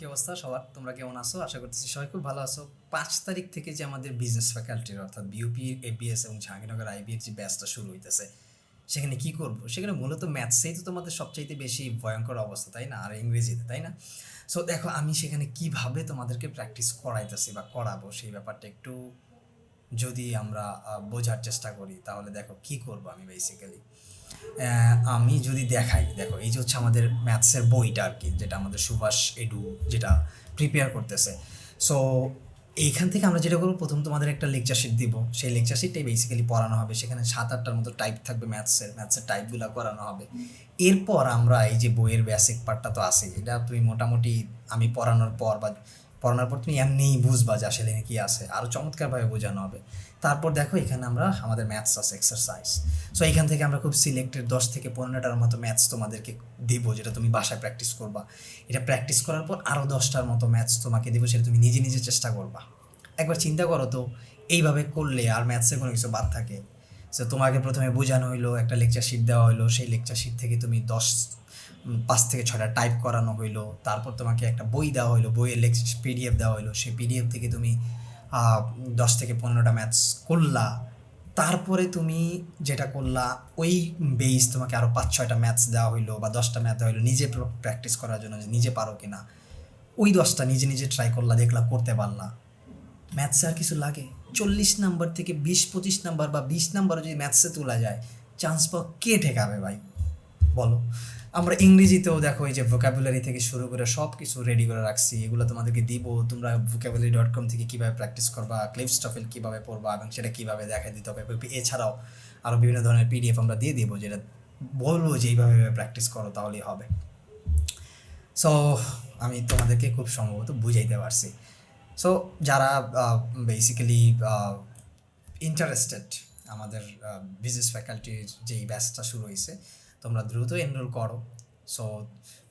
কি অবস্থা সবার? তোমরা কেমন আছো? আশা করতেছি সবাই খুব ভালো আছো। পাঁচ তারিখ থেকে যে আমাদের বিজনেস ফ্যাকাল্টির অর্থাৎ বিউপি এবিএস এবং জাহাঙ্গীরনগর আইবিএর যে ব্যাচটা শুরু হইতেছে, সেখানে কি করব? সেখানে মূলত ম্যাথসেই তো তোমাদের সবচাইতে বেশি ভয়ঙ্কর অবস্থা, তাই না? আর ইংরেজিতে, তাই না? সো দেখো, আমি সেখানে কীভাবে তোমাদেরকে প্র্যাকটিস করাইতেছি বা করাবো সেই ব্যাপারটা একটু যদি আমরা বোঝার চেষ্টা করি, তাহলে দেখো কি করব আমি বেসিক্যালি আমি যদি দেখাই, দেখো, এই যে হচ্ছে আমাদের ম্যাথসের বইটা আর কি, যেটা আমাদের সুভাষ এডু যেটা প্রিপেয়ার করতেছে। সো এইখান থেকে আমরা যেটা করব, প্রথম তোমাদের একটা লেকচার শিট দিব। সেই লেকচার শিটটাই বেসিক্যালি পড়ানো হবে। সেখানে সাত আটটার মতো টাইপ থাকবে ম্যাথসের। ম্যাথসের টাইপগুলো করানো হবে। এরপর আমরা এই যে বইয়ের বেসিক পার্টটা তো আছে এটা তুমি মোটামুটি আমি পড়ানোর পর বা পড়ানোর পর তুমি এমনিই বুঝবা যে আসলে কি আছে। আরও চমৎকারভাবে বোঝানো হবে। তারপর দেখো এখানে আমরা আমাদের ম্যাথস আছে এক্সারসাইজ সো এখান থেকে আমরা খুব সিলেক্টেড দশ থেকে পনেরোটার মতো ম্যাথস তোমাদেরকে দিব, যেটা তুমি বাসায় প্র্যাকটিস করবা। এটা প্র্যাকটিস করার পর আরও দশটার মতো ম্যাথস তোমাকে দেবো, সেটা তুমি নিজে নিজে চেষ্টা করবা। একবার চিন্তা করো তো, এইভাবে করলে আর ম্যাথসে কোনো কিছু বাদ থাকে। সো তোমাকে প্রথমে বোঝানো হইল, একটা লেকচার শিট দেওয়া হইল, সেই লেকচার শিট থেকে তুমি দশ পাঁচ থেকে ছটা টাইপ করানো হইল, তারপর তোমাকে একটা বই দেওয়া হইল, বইয়ের লেকচার পিডিএফ দেওয়া হইল, সেই পিডিএফ থেকে তুমি দশ থেকে পনেরোটা ম্যাথস করলা, তারপরে তুমি যেটা করলা, ওই বেস তোমাকে আরও পাঁচ, ছয়টা ম্যাথস দেওয়া হইল, বা দশটা ম্যাথ দেওয়া হইল, নিজে প্র্যাকটিস করার জন্য নিজে পারো কিনা, ওই দশটা নিজে নিজে ট্রাই করলা, দেখলা, করতে পারলা। ম্যাথসে আর কিছু লাগে? চল্লিশ নাম্বার থেকে বিশ, পঁচিশ নাম্বার বা বিশ নাম্বার যদি ম্যাথসে তোলা যায় চান্স পাওয়া কে ঠেকাবে ভাই? বলো। আমরা ইংরেজিতেও দেখো এই যে ভোকাবুলারি থেকে শুরু করে সব কিছু রেডি করে রাখছি। এগুলো তোমাদেরকে দিব। তোমরা ভোকাবুলারি ডট কম থেকে কীভাবে প্র্যাকটিস করবা ক্লিপ স্টফেল কীভাবে পড়বা এবং সেটা কীভাবে দেখা দিতে হবে। এছাড়াও আরও বিভিন্ন ধরনের পিডিএফ আমরা দিয়ে দিব, যেটা বলব যে এইভাবে প্র্যাকটিস করো তাহলেই হবে। সো আমি তোমাদেরকে খুব সম্ভবত বুঝাইতে পারছি। সো যারা বেসিক্যালি ইন্টারেস্টেড আমাদের বিজনেস ফ্যাকাল্টির যেই ব্যাচটা শুরু হয়েছে, তোমরা দ্রুত এনরোল করো। সো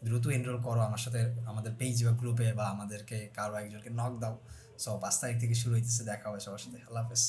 দ্রুত এনরোল করো আমার সাথে, আমাদের পেজ বা গ্রুপে বা আমাদেরকে কারও একজনকে নক দাও। সো পাঁচ তারিখ থেকে শুরু হইতেছে, দেখা হবে সবার সাথে। আল্লাহ হাফেজ।